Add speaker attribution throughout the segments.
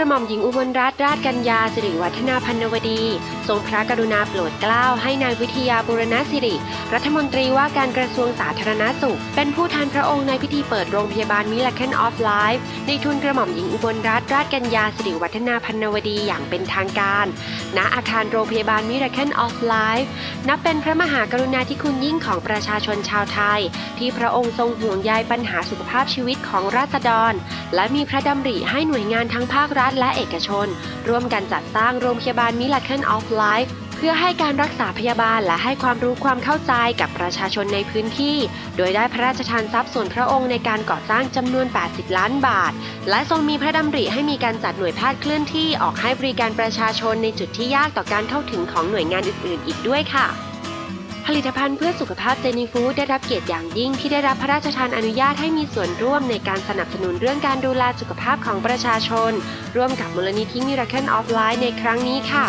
Speaker 1: ระหม่อมหญิงอุบลรัตนราชกัญญาสิริวัฒนาพันนวดี ทรงพระกรุณาโปรดเกล้าให้นายวิทยาบุรณสิริ รัฐมนตรีว่าการกระทรวงสาธารณสุข เป็นผู้แทนพระองค์ในพิธีเปิดโรงพยาบาลมิลเคนออฟไลฟ์ในทุนกระหม่อมหญิงอุบลรัตนราชกัญญาสิริวัฒนาพันนวดีอย่างเป็นทางการ ณอาคารโรงพยาบาลมิราเคนออฟไลฟ์นับเป็นพระมหากรุณาธิคุณยิ่งของประชาชนชาวไทย ที่พระองค์ทรงห่วงใยปัญหาสุขภาพชีวิตของราษฎร และมีพระดำริให้หน่วยงานทั้งภาครัฐและเอกชน ร่วมกันจัดสร้างโรงพยาบาลมิราเคนออฟไลฟ์เพื่อให้การรักษาพยาบาลและให้ความรู้ความเข้าใจกับประชาชนในพื้นที่ โดยได้พระราชทานทรัพย์ส่วนพระองค์ในการก่อสร้างจำนวน 80 ล้านบาท และทรงมีพระดำริให้มีการจัดหน่วยแพทย์เคลื่อนที่ออกให้บริการประชาชนในจุดที่ยากต่อการเข้าถึงของหน่วยงานอื่น ๆ อีกด้วยค่ะผลิตภัณฑ์เพื่อสุขภาพเจนีฟูดได้รับเกียรติอย่างยิ่งที่ได้รับพระราชทานอนุญาตให้มีส่วนร่วมในการสนับสนุนเรื่องการดูแลสุขภาพของประชาชน ร่วมกับมูลนิธิ Miracle of Life ในครั้งนี้ค่ะ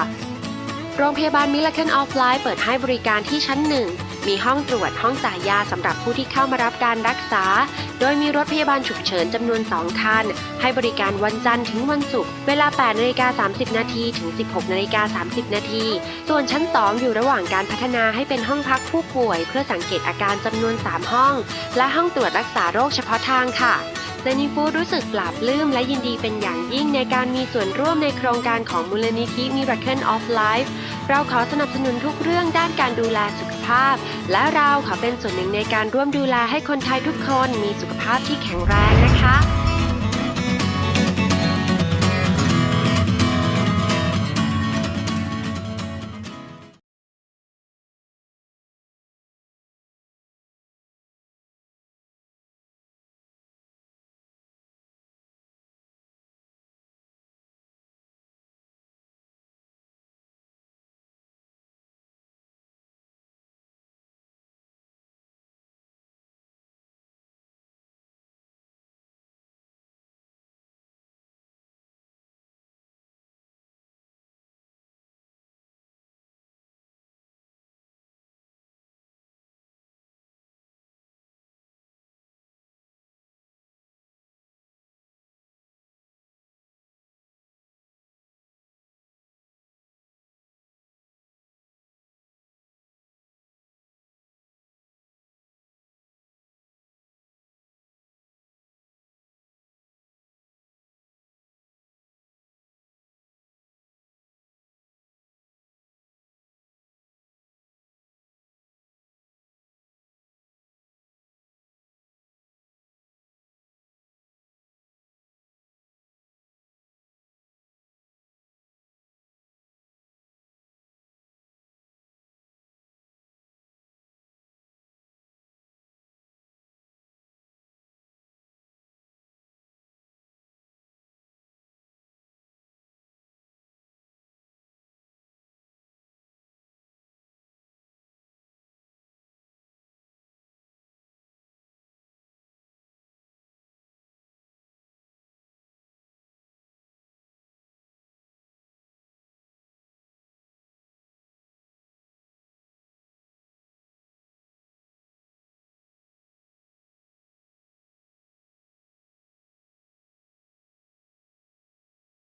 Speaker 1: โรงพยาบาล Miracle of Life เปิดให้บริการที่ชั้นหนึ่ง มีห้องตรวจห้องจ่ายยาสำหรับผู้ที่เข้ามารับการรักษา โดยมีรถพยาบาลฉุกเฉินจำนวน 2 คัน ให้บริการวันจันทร์ถึงวันศุกร์ เวลา 8นาฬิกา30 นาทีถึง 16นาฬิกา30 นาที ส่วนชั้น 2 อยู่ระหว่างการพัฒนาให้เป็นห้องพักผู้ป่วย เพื่อสังเกตอาการจำนวน 3 ห้อง และห้องตรวจรักษาโรคเฉพาะทางค่ะ เซนิฟูรู้สึกปลาบลื้มและยินดีเป็นอย่างยิ่งในการมีส่วนร่วมในโครงการของมูลนิธิ Miracle of Life เราขอสนับสนุนทุกเรื่องด้านการดูแลสุขภาพ และเราขอเป็นส่วนหนึ่งในการร่วมดูแลให้คนไทยทุกคนมีสุขภาพที่แข็งแรงนะคะ